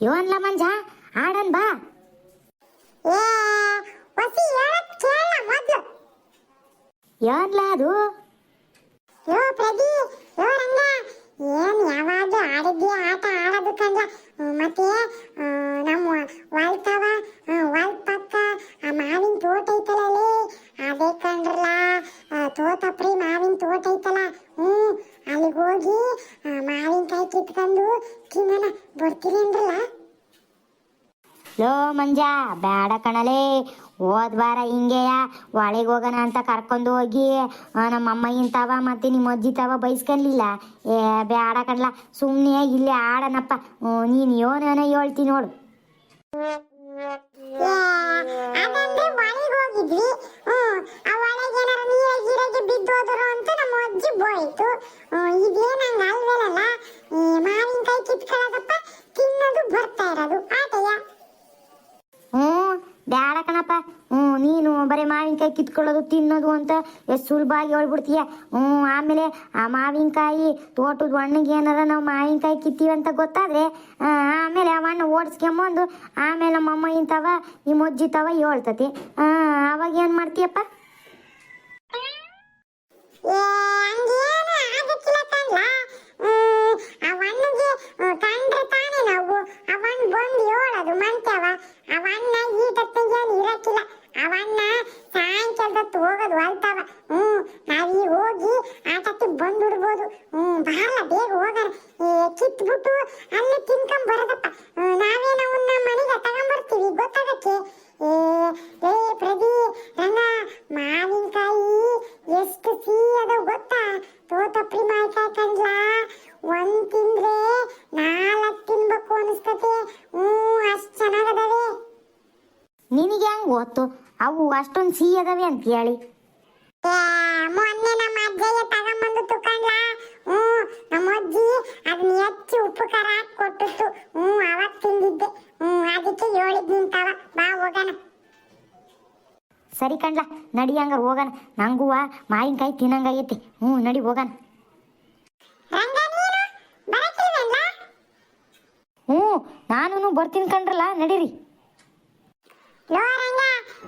ಇವನ್ಲ ಮಂಜ? ಆಡನ್ ಬಾ. ಏನ್ಲ ಅದು? ಯೋ ಪ್ರದಿ ಯೋ ರಂಗ ಏನ್ ಯಾವಾಗ ಆಡಿದ್ಯ ಆಟ ಆಡೋದು ಹ್ಮ್, ಮತ್ತೆ ಆ, ನಮ್ಮ ವಾಲ್ತವ ವಾಲ್ ಪಕ್ಕ ಆ ಮಾವಿನ ತೋಟ ಐತಲ್ಲ ಅದೇ ಕಂಡ್ರಲ್ಲ ಆ, ತೋತಪ್ರಿ ಮಾವಿನ ತೋಟ ಐತಲ್ಲ ಹ್ಮ್ ಅಲ್ಲಿಗೆ ಹೋಗಿ ಆ, ಮಾವಿನಕಾಯಿ ಕಿತ್ಕೊಂಡು ತಿನ್ನೋಣ ಬರ್ತೀರೇನ್ರಲ್ಲ ಲೋ ಮಂಜ ಬೇಡ ಕಣಲೇ. ಹೋದ್ ವಾರ ಹಿಂಗೆಯ? ಒಳಗೆ ಹೋಗೋಣ ಅಂತ ಕರ್ಕೊಂಡು ಹೋಗಿ ನಮ್ಮ ಅಮ್ಮ ಇಂತವ ಮತ್ತೆ ನಿಮ್ಮ ಅಜ್ಜಿ ತವ ಬೈಸ್ಕೊಳ್ಲಿಲ್ಲ ಏ ಬೇಡ ಕಣ್ಲ ಸುಮ್ಮನೆ ಇಲ್ಲಿ ಆಡನಪ್ಪ. ನೀನು ನೀನ್ ಏನೇನೋ ಹೇಳ್ತಿ ನೋಡು. ತಿನ್ನೋದು ಬರ್ತಾ ಇರೋದು. ಬೇಡ ಕಣಪ್ಪ. ಹ್ಞೂ, ನೀನು ಬರೀ ಮಾವಿನಕಾಯಿ ಕಿತ್ಕೊಳ್ಳೋದು, ತಿನ್ನೋದು ಅಂತ ಎಷ್ಟು ಸುಲಭವಾಗಿ ಹೇಳ್ಬಿಡ್ತೀಯ. ಹ್ಞೂ, ಆಮೇಲೆ ಆ ಮಾವಿನಕಾಯಿ ತೋಟದ ಹಣ್ಣಿಗೆ ಏನಾರ ನಾವು ಮಾವಿನಕಾಯಿ ಅಂತ ಗೊತ್ತಾದ್ರೆ ಆಮೇಲೆ ಆ ಹಣ್ಣು ಓಡಿಸ್ಕೊಂಬಂದು ಆಮೇಲೆ ನಮ್ಮಮ್ಮ ಇಂಥವ ನಿಮ್ಮ ಅಜ್ಜಿ ತವ ಹೇಳ್ತತಿ ಅವಾಗ ಏನು ಮಾಡ್ತೀಯಪ್ಪ ಏ ಹಂಗೇನು ಆಗಕ್ಕಿಲ್ಲ ಕಣ್ಲ ಹ್ಮ್ ಆ ಹಣ್ಣಿಗೆ ಕಂಡ್ರೆ ತಾನೇ ನಾವು ಅವನ್ ಬಂದು ಹೇಳೋದು ಮಂತ್ಯವ ಅವನ್ನ ಈ ತತ್ತಿಗೇನು ಇರಕ್ಕಿಲ್ಲ ಅವನ್ನ ಸಾಯಂಕಾಲದತ್ತು ಹೋಗೋದು ಅಲ್ತವ ಹ್ಮ್ ನಾವೀಗ ಹೋಗಿ ಆಟಕ್ಕೆ ಬಂದ್ಬಿಡ್ಬೋದು ಹ್ಮ್ ಬಹಳ ಬೇಗ ಹೋಗೋಣ ಏ ಕಿತ್ಬಿಟ್ಟು ಅಲ್ಲಿ ತಿನ್ಕೊಂಡ್ ಬರೋದಪ್ಪ ಹ್ಮ್, ನಾವೇನ ಅವನ್ನ ಮನೆಗೆ ತಗೊಂಡ್ಬರ್ತೀವಿ ಗೊತ್ತಾಗಕ್ಕೆ ಏ ಏ ಪ್ರದಿ ರಂಗ ಮಾವಿನಕಾಯಿ ಎಷ್ಟು ಸಿಹಿ ಅದ ಗೊತ್ತಾ? ತೋತಪ್ಪಿ ಮಾವಿನಕಾಯಿ ಕಂಡ್ಲಾ? ಒಂದ್ ತಿಂದ್ರೆ ನಾಲ್ಕು ತಿನ್ಬೇಕು ಅನಿಸ್ತತಿ ಹ್ಮ್ ಅಷ್ಟ್ ಚೆನ್ನಾಗದವೆ. ನಿನಗೆ ಹೆಂಗ್ ಗೊತ್ತು? ಅವು ಅಷ್ಟೊಂದು ಸಿಹಿ ಅದಾವೆ ಅಂತ ಹೇಳಿ. ಸರಿ ಕಣ್ಲ ನಡಿ ಹಂಗಾರ ಹೋಗೋಣ ನಂಗೂ ಮಾವಿನಕಾಯಿ ತಿನ್ನಂಗಾಗೈತಿ ಹ್ಞೂ ನಡಿ ಹೋಗೋಣ ಹ್ಞೂ ನಾನು ಬರ್ತೀನಿ ಕಣ್ರಲ್ಲ ನಡೀರಿ.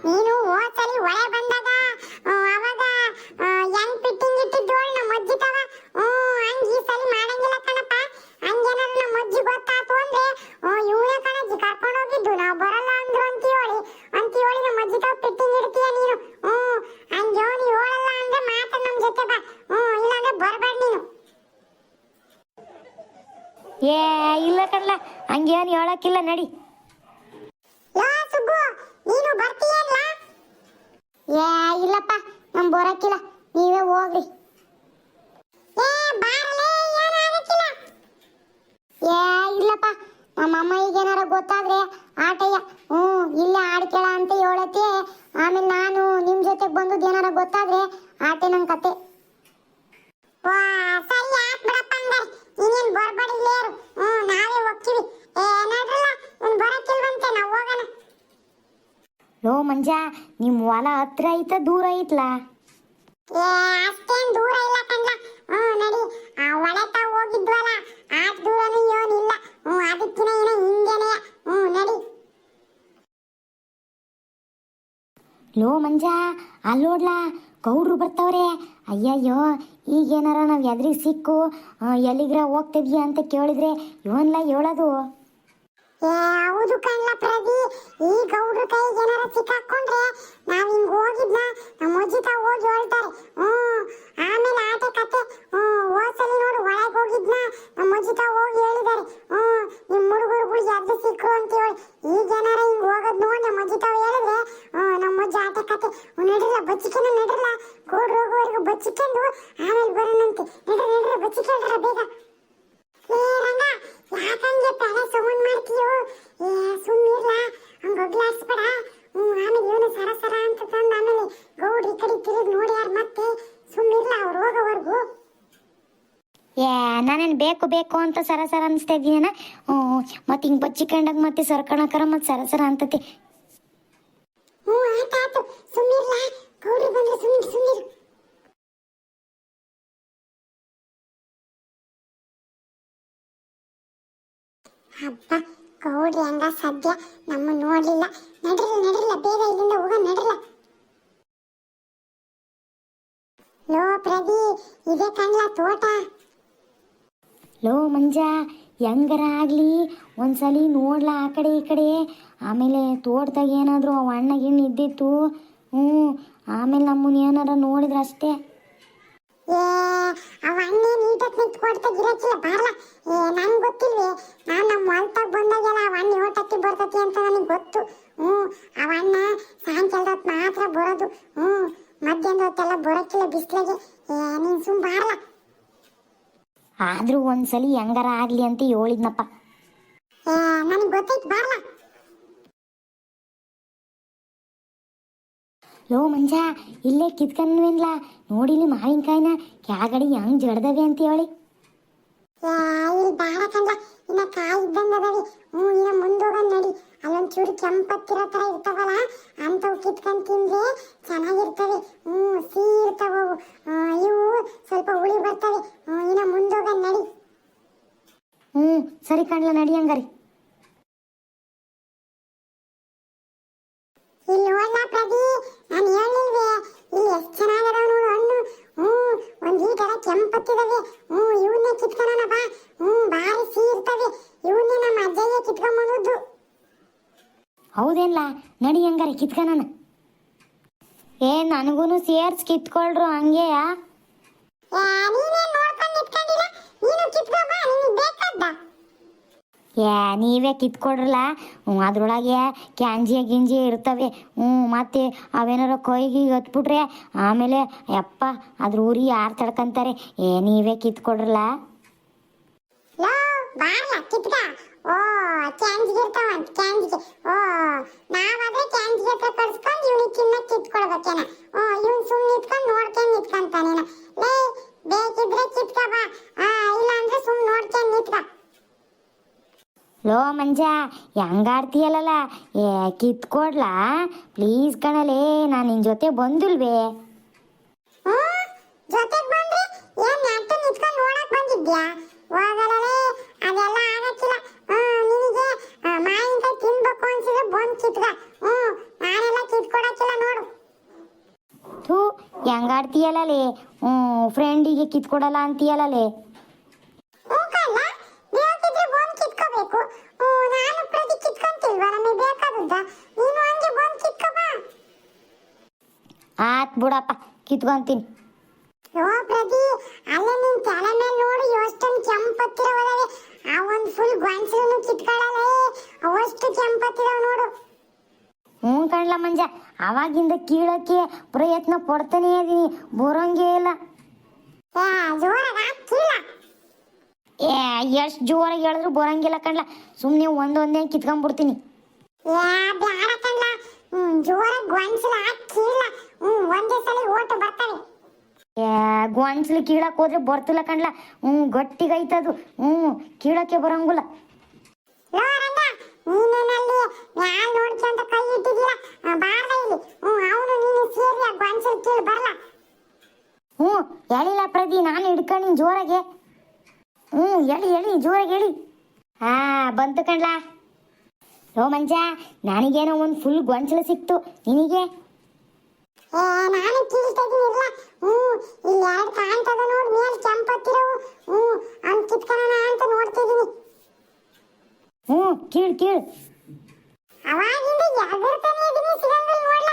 ನೀನು ಹೋದ್ಸಲಿ ಒಳೆ ಬಂದಾಗ ಆ, ಅವಾಗ ಆ, ಹೆಂಗ್ ಫಿಟ್ಟಿಂಗ್ ಇಟ್ಟಿದ್ದೋಳ್ ನಮ್ಮ ಅಜ್ಜಿ ತವ ಹ್ಮ್ ಹಂಗ್ ಈ ಸಲಿ ಮಾಡಂಗಿಲ್ಲ ಕಣಪ್ಪ ಹಂಗೇನಾದ್ರು ನಮ್ಮ ಅಜ್ಜಿ ಗೊತ್ತಾತು ಅಂದ್ರೆ ಇವನೇ ಕಣಜ್ಜಿ ಕರ್ಕೊಂಡು ಹೋಗಿದ್ದು ನಾವು ಬರಲ್ಲ ಅಂದ್ರು ಅಂತ ಹೇಳಿ ಅಂತ ಹೇಳಿ ನಮ್ಮ ಅಜ್ಜಿ ತವ ಫಿಟ್ಟಿಂಗ್ ಇಡ್ತೀಯ ನೀನು ಹ್ಮ್ ಹಂಗೆ ನೀ ಹೇಳಲ್ಲ ಅಂದ್ರೆ ಮಾತ್ರ ನಮ್ ಜೊತೆ ಬಾ ಹ್ಮ್ ಇಲ್ಲಾಂದ್ರೆ ಬರ್ಬೇಡ ನೀನು ಏ ಇಲ್ಲ ಕಣ್ಲ ಹಂಗೇನು ಹೇಳಕ್ಕಿಲ್ಲ ನಡಿ. ಏ ಇಲ್ಲಪ್ಪ ನಮ್ ಬರಕ್ಕಿಲ್ಲ ನೀವೇ ಹೋಗ್ರಿ ಏ ಬಾರಲೇ ಏನಾಗಕ್ಕಿಲ್ಲ ಏ ಇಲ್ಲಪ್ಪ ನಮ್ಮ ಅಮ್ಮ ಈಗೇನಾರ ಗೊತ್ತಾದ್ರೆ ಆಟಯ್ಯ ಹ್ಞೂ ಇಲ್ಲೇ ಆಡ್ಕೇಳ ಅಂತ ಹೇಳತ್ತೆ ಆಮೇಲೆ ನಾನು ನಿಮ್ ಜೊತೆಗೆ ಬಂದದ್ದು ಏನಾರ ಗೊತ್ತಾದ್ರೆ ಆಟೆ ನನ್ ಕತೆ ವಾ ಸರಿ ಆತ್ ಬಿಡಪ್ಪ ಹಂಗಾರೆ ನೀನೇನ್ ಬರ್ಬೇಡ ಇಲ್ಲೇ ಇರು ಹ್ಞೂ ನಾವೇ ಹೋಗ್ತೀವಿ ಏ ನಡ್ರಲ್ಲ ಇವ್ನು ಬರಕ್ಕಿಲ್ವಂತೆ ನಾವು ಹೋಗೋಣ ಲೋ ಮಂಜ ನಿಮ್ಮ ಹೊಲ ಹತ್ರ ಐತ ದೂರ ಐತ್ಲಾ? ಏ ಅಷ್ಟೇನ್ ದೂರ ಇಲ್ಲ ಕಣ್ಲ ಹ್ಞೂ ನಡಿ. ಆ ಒಳತ ಹೋಗಿದ್ವಲ್ಲ ಆ ದೂರನೂ ಏನಿಲ್ಲ ಹ್ಞೂ ಅದಕ್ಕಿನ ಏನೋ ಹಿಂದೆನೆ ಹ್ಞೂ ನಡಿ. ಲೋ ಮಂಜ ಅಲ್ಲೋಡ್ಲಾ ಗೌಡ್ರು ಬರ್ತಾವ್ರೆ. ಅಯ್ಯಯ್ಯೋ ಈಗೇನಾರ ನಾವು ಎದ್ರಿಗೆ ಸಿಕ್ಕು ಎಲ್ಲಿಗ್ರ ಹೋಗ್ತಿದ್ಯಾ ಅಂತ ಕೇಳಿದ್ರೆ ಇವನ್ಲ ಹೇಳೋದು. ಹೌದು ಕಣ್ಲ ಪ್ರದಿ ಈ ಗೌಡ್ರ ಕೈಗೆ ಏನಾರ ಸಿಕ್ಕಾಕೊಂಡ್ರೆ ನಾವ್ ಹಿಂಗ್ ಹೋಗಿದ್ನ, ನಮ್ಮ ಅಜ್ಜಿ ತಾವ್ ಹೋಗಿ ಹೇಳ್ತಾರೆ. ಹ್ಮ್ ಆಮೇಲೆ ಆಟ ಕತೆ. ಹ್ಮ್ ಹೋದ್ಸಲಿ ನೋಡು ಒಳಗ್ ಹೋಗಿದ್ನ, ನಮ್ಮ ಅಜ್ಜಿ ಹೋಗಿ ಹೇಳಿದಾರೆ ಹ್ಮ್ ನಿಮ್ ಹುಡುಗರುಗಳು ಎದ್ದು ಸಿಕ್ರು ಅಂತ ಹೇಳಿ ಈಗ ಏನಾರ ಹಿಂಗ್ ಹೋಗೋದ್ ನೋಡಿ ನಮ್ಮ ಅಜ್ಜಿ ತಾವ್ ಹೇಳಿದ್ರೆ ಹ್ಮ್ ನಮ್ಮ ಅಜ್ಜಿ ಆಟೆ ಕತೆ ಹ್ಮ್, ನಡ್ರಲ್ಲ ಬಚ್ಚಿಕೆನ ನಡ್ರಲ್ಲ ಗೌಡ್ರು ಹೋಗೋವರೆಗೂ ಬಚ್ಚಿಕೊಂಡು ಆಮೇಲೆ ಬರೋಣಂತೆ ನಡ್ರಿ ನಡ್ರಿ ಬಚ್ಚಿಕೊಂಡ್ರ ಬೇಗ ಏ ರಂಗ ಯಾಕಂಗೆ ತಲೆ ಸೌಂಡ್ ಮಾಡ್ತೀಯೋ ಏ ಸುಮ್ಮಿರ್ಲ ಹಂಗ ಒಗ್ಲಾಡ್ಸ್ಬೇಡ ಹ್ಮ್ ಆಮೇಲೆ ಇವನು ಸರ ಸರ ಅಂತ ತಂದ ಆಮೇಲೆ ಗೌಡ್ರಿ ಈ ಕಡೆ ತಿರುಗಿ ನೋಡ್ಯಾರ ಮತ್ತೆ ಸುಮ್ಮಿರ್ಲ ಅವ್ರು ಹೋಗೋವರೆಗೂ ಏ ನಾನೇನು ಬೇಕು ಬೇಕು ಅಂತ ಸರ ಸರ ಅನಿಸ್ತಾ ಇದ್ದೀನ ಮತ್ತೆ ಹಿಂಗೆ ಬಚ್ಚಿಕೊಂಡಾಗ ಮತ್ತೆ ಸರ್ಕಣಕರ ಮತ್ತೆ ಸರ ಸರ ಅಂತತಿ. ಹ್ಞೂ ಆತು ಸುಮ್ಮಿರ್ಲ ಗೌಡ್ರಿ ಬಂದ್ರೆ ಸುಮ್ಮಿರ್ ಸುಮ್ಮಿರು ಅಪ್ಪ ಗೌಡ್ರಿ ಹಂಗ ಸದ್ಯ ನಮ್ಮ ನೋಡ್ಲಿಲ್ಲ. ನಡ್ರಲ್ಲ ನಡ್ರಲ್ಲ. ಬೇಗ ಇಲ್ಲಿಂದ ಹೋಗ, ನಡ್ರಲ್ಲ. ಲೋ ಪ್ರದಿ ಇದೆ ಕಣ್ಲ ತೋಟ. ಲೋ ಮಂಜ, ಹೆಂಗರ ಆಗಲಿ? ಒಂದ್ಸಲಿ ನೋಡ್ಲಾ ಆ ಕಡೆ ಈ ಕಡೆ. ಆಮೇಲೆ ತೋಟದಾಗ ಏನಾದರೂ ಅವ ಅಣ್ಣ ಗಿಣ್ಣ ಇದ್ದಿತ್ತು? ಹ್ಞೂ, ಆಮೇಲೆ ನಮ್ಮನ್ನ ಏನಾರ ನೋಡಿದ್ರೆ ಅಷ್ಟೇ. ನಂಗ್ ಗೊತ್ತಿಲ್ವೇ, ನಾನ್ ನಮ್ಮ ಹೊಲ್ತಾಗ ಬಂದಾಗೆಲ್ಲ ಅವ ಅಣ್ಣ ಬರ್ತತಿ ಅಂತ ನನಗೆ ಗೊತ್ತು. ಹ್ಞೂ, ಅವ ಅಣ್ಣ ಸಾಯಂಕಾಲದ ಹೊತ್ತು ಮಾತ್ರ ಬರೋದು. ಹ್ಞೂ, ಮಧ್ಯಾಹ್ನದ ಹೊತ್ತೆಲ್ಲ ಬರೋಕ್ಕಿಲ್ಲ ಬಿಸ್ಲಾಗೆ. ಏ ಸುಮ್ಮ ಸುಮ್ ಬಾರ್ಲ. ಆದರೂ ಒಂದ್ಸಲಿ ಹೆಂಗಾರ ಆಗ್ಲಿ ಅಂತ ಹೇಳಿದ್ನಪ್ಪ. ನನಗೆ ಗೊತ್ತೈತಿ ಬಾರ್ಲ. ಲೋ ಮಂಜ ಇಲ್ಲೇ ಕಿತ್ಕನ್ವೇನ್ಲ ನೋಡಿಲಿ ಮಾವಿನಕಾಯಿನ ಕೆಳಗಡೆ ಹೆಂಗ್ ಜಡ್ದವೆ ಅಂತ ಹೇಳಿ. ಇಲ್ಲಿ ಬಾಳ ಕಂಡ ಇನ್ನ ಕಾಯಿ ಇದ್ದಂಗ ಅದಾವಿ. ಹ್ಞೂ ಇನ್ನ ಮುಂದೋಗ ನಡಿ. ಅಲ್ಲೊಂದ್ ಚೂರು ಕೆಂಪತ್ತಿರೋ ತರ ಇರ್ತಾವಲ್ಲ ಅಂತವ್ ಕಿತ್ಕೊಂಡ್ ತಿಂದ್ರೆ ಚೆನ್ನಾಗಿರ್ತವೆ. ಹ್ಞೂ ಸಿಹಿ ಇರ್ತಾವ ಇವು ಸ್ವಲ್ಪ ಹುಳಿ ಬರ್ತವೆ. ಹ್ಞೂ ಇನ್ನ ಮುಂದೋಗ ನಡಿ ಹ್ಞೂ ಸರಿ ಕಣ್ಲ ನಡಿ ಹಂಗಾರಿ. ಇಲ್ಲಿ ನೋಡ್ಲಾ ಪ್ರದಿ ನಾನು ಹೇಳಿಲ್ವೇ ಇಲ್ಲಿ ಎಷ್ಟು ನೋಡು ಹಣ್ಣು. ಹ್ಞೂ ಒಂದ್ ಈ ತರ ಕೆಂಪತ್ತಿದಾವೆ ಹ್ಞೂ ಇವನ್ನೇ ಕಿತ್ಕೊಳ್ಳೋಣ ಬಾ. ಹ್ಞೂ ಭಾರಿ ಸಿಹಿ ಇರ್ತವೆ ಇವನ್ನೇ ನಮ್ಮ ಅಜ್ಜಯ್ಯ ಕಿತ್ಕೊಂಬಂದದ್ದು. ಹೌದೇನ್ಲ ನಡಿ ಹಂಗಾರೆ ಕಿತ್ಕನ ಏ ನನಗೂನು ಸೇರ್ಸ್ ಕಿತ್ಕೊಳ್ರು ಹಂಗೆಯಾ? ನೀನೇನ್ ನೋಡ್ಕೊಂಡು ನಿಂತ್ಕೊಂಡಿಲ್ಲ? ನೀನು ಕಿತ್ಕೋ ಬಾ ನಿನಗೆ ಬೇಕಾದ್ದ? ಏ, ನೀವೇ ಕಿತ್ಕೊಡ್ರಲ್ಲ? ಅದ್ರೊಳಗೆ ಕ್ಯಾಂಜಿಯ ಗಿಂಜಿ ಇರ್ತವೆ. ಹ್ಞೂ, ಮತ್ತೆ ಅವೇನಾರ ಕೊಯ್ಗೆ ಹತ್ಬಿಟ್ರೆ ಆಮೇಲೆ ಯಪ್ಪ, ಅದ್ರ ಊರಿ ಯಾರು ತಡ್ಕಂತಾರೆ? ಏ, ನೀವೇ ಕಿತ್ಕೊಡ್ರಲ್ಲ? ಓ ಕ್ಯಾಂಜಿಗೆ ಇರ್ತಾವ ಕ್ಯಾಂಜಿಗೆ ಓ, ನಾವಾದ್ರೆ ಕ್ಯಾಂಜಿಗೆ ಹತ್ರ ಕಳ್ಸ್ಕೊಂಡು ಇವ್ನಿಗೆ ತಿನ್ನಕ್ ಕಿತ್ಕೊಳ್ಬೇಕೇನ ಓ, ಇವ್ನ್ ಸುಮ್ನೆ ನಿಂತ್ಕೊಂಡು ನೋಡ್ಕೊಂಡ್ ನಿಂತ್ಕೊಂತಾನೇನ. ಲೇ, ಬೇಕಿದ್ರೆ ಕಿತ್ಕ ಬಾ. ಇಲ್ಲ ಅಂದ್ರೆ ಸುಮ್ ನೋಡ್ಕೊಂಡ್ ನಿಂತ್ಕ. ಲೋ ಮಂಜ ಹೆಂಗಾಡ್ತೀಯಲ್ಲ ಏ ಕಿತ್ಕೊಡ್ಲಾ? ಪ್ಲೀಸ್ ಕಣಲೇ ನಾನು ನಿನ್ನ ಜೊತೆ ಬಂದಿಲ್ವೇ? ಹ್ಮ್ ಹ್ಞೂ ಫ್ರೆಂಡಿಗೆ ಕಿತ್ಕೊಡಲ್ಲ ನೆಟ್ಟು ನಿಂತ್ಕೊಂಡು ನೋಡಕ್ ಬಂದಿದ್ಯಾ ಹೋಗಲೇ ಅದೆಲ್ಲ ಆಗಕ್ಕಿಲ್ಲ ಹ್ಮ್ ನಿನಗೆ ಆ, ಮಾವಿನಕಾಯಿ ತಿನ್ಬೇಕು ಅನ್ಸಿದ್ರೆ ಬಂದ್ ಕಿತ್ಕ ಹ್ಮ್ ನಾನೆಲ್ಲ ಕಿತ್ಕೊಡಕ್ಕಿಲ್ಲ ನೋಡು ಥೂ ಹೆಂಗಾಡ್ತೀಯಲ್ಲೇ ಹ್ಞೂ ಫ್ರೆಂಡಿಗೆ ಕಿತ್ಕೊಡಲ್ಲ ಅಂತೀಯಲ್ಲೇ ಹೂಕಲ್ಲ ಬೇಕಿದ್ರೆ ಬಂದ್ ಕಿತ್ಕೋಬೇಕು ಹ್ಮ್ ನಾನು ಪ್ರತಿ ಕಿತ್ಕೊಂತಿಲ್ವಾ ನಮಗೆ ಬೇಕಾದದ್ದ ನೀನು ಹಂಗೆ ಬಂದ್ ಕಿತ್ಕೋ ಬಾ ಆತ್ ಬಿಡಪ್ಪ ಕಿತ್ಕೊಂತೀನಿ. ಯೋ ಪ್ರತಿ ಅಲ್ಲೇ ನಿನ್ ತಲೆ ಮೇಲೆ ನೋಡು ಎಷ್ಟೊಂದು ಕೆಂಪತ್ತಿರವದವೆ ಆ ಒಂದು ಫುಲ್ ಗೊಂಚಲನ್ನು ಕಿತ್ಕೊಳ್ಳಲ್ಲ ಅವಷ್ಟು ಕೆಂಪತ್ತಿರವ ನೋಡು. ಹ್ಞೂ ಕಣ್ಲ ಮಂಜ ಅವಾಗಿಂದ ಕೀಳಕ್ಕೆ ಪ್ರಯತ್ನ ಪಡ್ತಾನೇ ಇದೀನಿ ಬರೋಂಗೆ ಇಲ್ಲ. ಏ ಎಷ್ಟು ಜೋರಾಗಿ ಹೇಳಿದ್ರು ಬರೋಂಗಿಲ್ಲ ಕಣ್ಲ ಸುಮ್ಮನೆ ಒಂದೊಂದೇ ಕಿತ್ಕೊಂಡ್ಬಿಡ್ತೀನಿ ಜೋರಾಗಿ ಗೊಂಚಲ ಹಾಕಿಲ್ಲ ಹ್ಮ್ ಒಂದೇ ಸಲ ಓಟು ಬರ್ತವೆ ಗೊಂಚಲು ಕೀಳಕ್ಕೆ ಹೋದ್ರೆ ಬರ್ತಿಲ್ಲ ಕಣ್ಲ. ಹ್ಞೂ ಗಟ್ಟಿಗೈತದು. ಹ್ಞೂ ಕೀಳಕ್ಕೆ ಬರಂಗಿಲ್ಲ. ಹ್ಞೂ ಹೇಳಿಲ್ಲ ಪ್ರದಿ ನಾನು ಹಿಡ್ಕೊಂಡು ಜೋರಾಗೆ. ಹ್ಞೂ ಎಳಿ ಎಳಿ ಜೋರಾಗಿ ಹೇಳಿ ಹಾ ಬಂತು ಕಣ್ಲಾ. ಲೋ ಮಂಜ ನನಗೇನೋ ಒಂದು ಫುಲ್ ಗೊಂಚಲು ಸಿಕ್ತು. ನಿನಗೆ? ನಾನು ಕೀಳ್ತಾ ಇಲ್ಲ. ಹ್ಞೂ ಇಲ್ಲಿ ಎರಡು ಕಾಣ್ತದ ನೋಡಿ ಮೇಲ್ ಕೆಂಪತ್ತಿರವು ಹ್ಞೂ ಅವ್ನ್ ಕಿತ್ಕೊಳ್ಳೋಣ ಅಂತ ನೋಡ್ತಿದೀನಿ ಹ್ಞೂ ಕೀಳು ಕೀಳು. ಅವಾಗಿಂದ ಎಗರ್ತಾನೆ ಇದೀನಿ ಸಿಗಂಗಿಲ್ಲ ನೋಡ್ಲ.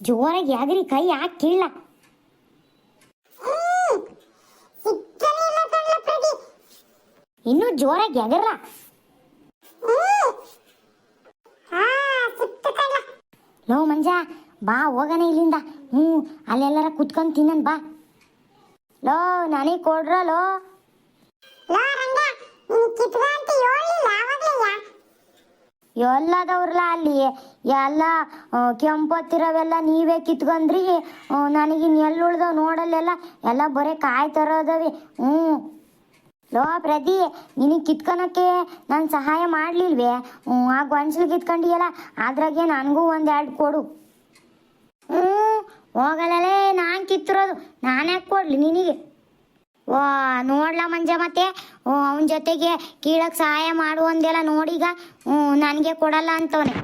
ಜೋರಾಗಿ ಯಾಗರಿ ಕೈ ಹಾಕಿ ಕೀಳ ಇನ್ನೂ ಜೋರಾಗಿ ಎಗರ್ರ ಹ್ಮ್ ಹಾ ಸಿಕ್ತು ಕಣ್ಲ. ಲೋ ಮಂಜ ಬಾ ಹೋಗಣ ಇಲ್ಲಿಂದ. ಹ್ಞೂ ಅಲ್ಲೆಲ್ಲರ ಕುತ್ಕೊಂಡು ತಿನ್ನನ್ ಬಾ. ಲೋ ನನಗೆ ಕೊಡ್ರ ಲೋ. ಲೋ ರಂಗ ನೀನು ಕಿತ್ಕ ಅಂತ ಹೇಳಿಲ್ಲ ಆವಾಗ್ಲಯ್ಯ ಎಲ್ಲದವ್ರಲ್ಲ ಅಲ್ಲಿ. ಎಲ್ಲ ಕೆಂಪತ್ತಿರವೆಲ್ಲ ನೀವೇ ಕಿತ್ಕೊಂಡ್ರಿ. ನನಗೆ ನನಗೆ ಎಲ್ಲಿ ಉಳ್ದವ್ ನೋಡಲ್ಲೆಲ್ಲ ಎಲ್ಲ ಬರೀ ಕಾಯಿ ತರೋದವಿ ಹ್ಞೂ. ಲೋ ಪ್ರತಿ ನಿನಗೆ ಕಿತ್ಕೊಳಕ್ಕೆ ನಾನು ಸಹಾಯ ಮಾಡಲಿಲ್ವೇ? ಹ್ಞೂ ಆ ಗೊಂಚಲು ಕಿತ್ಕೊಂಡಿಯಲ್ಲ ಅದ್ರಾಗೆ ನನಗೂ ಒಂದೆರಡು ಎರಡು ಕೊಡು. ಹ್ಞೂ ಹೋಗಲ್ಲೇ ನಾನು ಕಿತ್ತಿರೋದು. ನಾನು ಯಾಕೆ ಕೊಡಲಿ ನಿನಗೆ? ಓ ನೋಡ್ಲಾ ಮಂಜ ಮತ್ತೆ? ಅವನ ಜೊತೆಗೆ ಕೀಳಕ್ಕೆ ಸಹಾಯ ಮಾಡುವಂದೆಲ್ಲ ನೋಡೀಗ. ಹ್ಞೂ ನನಗೆ ಕೊಡಲ್ಲ ಅಂತವನೆ.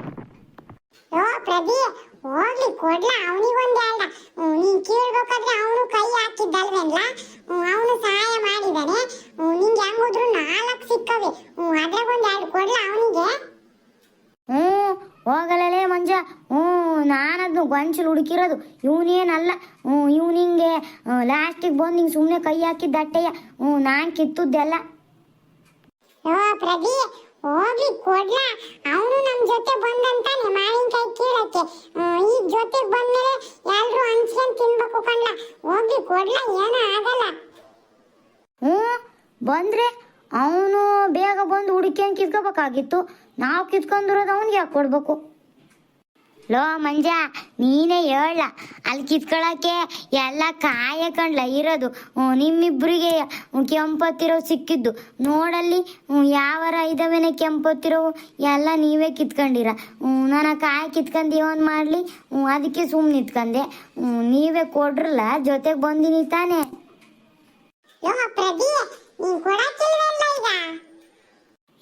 ಓ ಪ್ರದಿ ಹೋಗ್ಲಿ ಕೊಡ್ಲ ಅವನಿಗೊಂದೇ ಅಲ್ಲ. ಹ್ಮ್, ನೀನ್ ಕೇಳ್ಬೇಕಾದ್ರೆ ಅವನು ಕೈ ಹಾಕಿದ್ದಲ್ವೇನ್ಲ? ಅವನು ಸಹಾಯ ಮಾಡಿದಾನೆ. ನಿಂಗೆ ಹೆಂಗೋದ್ರು ನಾಲ್ಕು ಸಿಕ್ಕವೆ. ಅದ್ರಾಗೊಂದು ಎರಡು ಕೊಡ್ಲ ಅವನಿಗೆ? ಹ್ಞೂ ಹೋಗಲೇ ಮಂಜ. ಹ್ಞೂ ನಾನದ್ನು ಗೊಂಚಲು ಹುಡುಕಿರೋದು. ಇವನೇನಲ್ಲ ಹ್ಞೂ ಇವನಿಂಗೆ ಲಾಸ್ಟಿಗೆ ಬಂದು ಹಿಂಗೆ ಸುಮ್ಮನೆ ಕೈ ಹಾಕಿದ್ದ ಅಟ್ಟೆಯ ಹ್ಞೂ ನಾನು ಕಿತ್ತದ್ದೆಲ್ಲ ಪ್ರದಿ ಹೋಗ್ಲಿ ಕೊಡ್ಲ. ಅವನು ನಮ್ಮ ಜೊತೆ ಬಂದಂತಾನೆ ಮಾವಿನಕಾಯಿ ಕೀಳಕ್ಕೆ. ಈ ಜೊತೆ ಜೊತೆಗೆ ಬಂದ್ಮೇಲೆ ಎಲ್ಲರೂ ಹಂಚ್ಕೊಂಡ್ ತಿನ್ಬೇಕು ಕಣ್ಣ ಹೋಗ್ಲಿ ಕೊಡ್ಲ ಏನೂ ಆಗಲ್ಲ. ಹ್ಞೂ ಬಂದ್ರೆ ಅವನು ಬೇಗ ಬಂದು ಹುಡುಕಿ ಕಿತ್ಕೋಬೇಕಾಗಿತ್ತು? ನಾವು ಕಿತ್ಕೊಂಡಿರೋದು ಅವನಿಗೆ ಯಾಕೆ ಕೊಡ್ಬೇಕು? ಲೋ ಮಂಜ, ನೀನೇ ಹೇಳ. ಅಲ್ಲಿ ಕಿತ್ಕೊಳಕ್ಕೆ ಎಲ್ಲ ಕಾಯ ಕಣ್ಲ ಇರೋದು ನಿಮ್ಮಿಬ್ಬರಿಗೆ ಕೆಂಪತ್ತಿರೋ ಸಿಕ್ಕಿದ್ದು. ನೋಡಲ್ಲಿ ಯಾವರ ಇದಾವೇನೆ ಕೆಂಪತ್ತಿರೋ, ಎಲ್ಲ ನೀವೇ ಕಿತ್ಕೊಂಡಿರ. ನಾನು ಕಾಯ ಕಿತ್ಕೊಂಡು ಮಾಡಲಿ. ಹ್ಞೂ, ಅದಕ್ಕೆ ಸುಮ್ಮನೆ ನಿತ್ಕೊಂಡೆ ನೀವೇ ಕೊಡ್ರಲ್ಲ, ಜೊತೆಗೆ ಬಂದಿನಿ ತಾನೇ ಯೋ ಪ್ರದಿ ನೀನ್ ಕೊಡಕ್ಕಿಲ್ವಲ್ಲ ಈಗ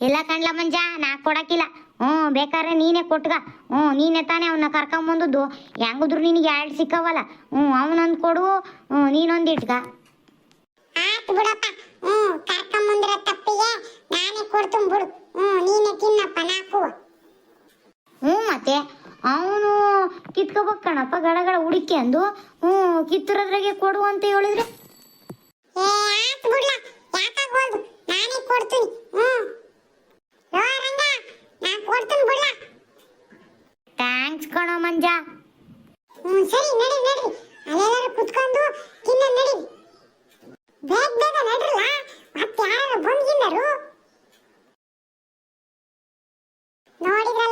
ಇಲ್ಲ ಕಣ್ಲ ಮಂಜ? ನಾ ಕೊಡಕ್ಕಿಲ್ಲ. ಹ್ಞೂ ಬೇಕಾದ್ರೆ ನೀನೇ ಕೊಟ್ಗ. ಹ್ಞೂ ನೀನೇ ತಾನೇ ಅವನ್ನ ಕರ್ಕೊಂಬಂದದ್ದು ಹೆಂಗಿದ್ರು ನಿನಗೆ ಎರಡು ಸಿಕ್ಕವಲ್ಲ. ಹ್ಞೂ ಅವನೊಂದು ಕೊಡು ಹ್ಞೂ ನೀನೊಂದು ಇಟ್ಗ. ಆಯ್ತು ಬಿಡಪ್ಪ. ಹ್ಞೂ ಕರ್ಕೊಂಬಂದಿರೋ ತಪ್ಪಿಗೆ ನಾನೇ ಕೊಡ್ತೀನಿ ಬಿಡು. ಹ್ಞೂ ನೀನೇ ತಿನ್ನಪ್ಪ ನಾಕು ಹ್ಞೂ ಮತ್ತೆ? ಅವನು ಕಿತ್ಕೋಬೇಕು ಕಣಪ್ಪ ಗಡಗಡ ಹುಡುಕಿ ಅಂದು. ಹ್ಞೂ ಕಿತ್ತಿರೋದ್ರಾಗೆ ಕೊಡು ಅಂತ ಹೇಳಿದ್ರೆ. ಏ ಆಯ್ತು ಬಿಡ್ಲ. ಯಾಕಾಗೋದು ನಾನೇ ಕೊಡ್ತೀನಿ. ಹ್ಮ್ ಯೋ ರಂಗ ನಾ ಕೊಡ್ತೀನಿ ಬಿಡ್ಲ ಥ್ಯಾಂಕ್ಸ್ ಕಣೋ ಮಂಜ. ಹ್ಮ್ ಸರಿ ನಡಿ ನಡಿ. ಅಲ್ಲೆಲ್ಲಾರು ಕುತ್ಕೊಂಡು ತಿನ್ನ ನಡಿ. ಬೇಗ ಬೇಗ ನಡ್ರಲ್ಲ? ಮತ್ತೆ ಯಾರು ಬಂದ್ಗಿಂದರು? ನೋಡಿದ್ರಲ್ಲ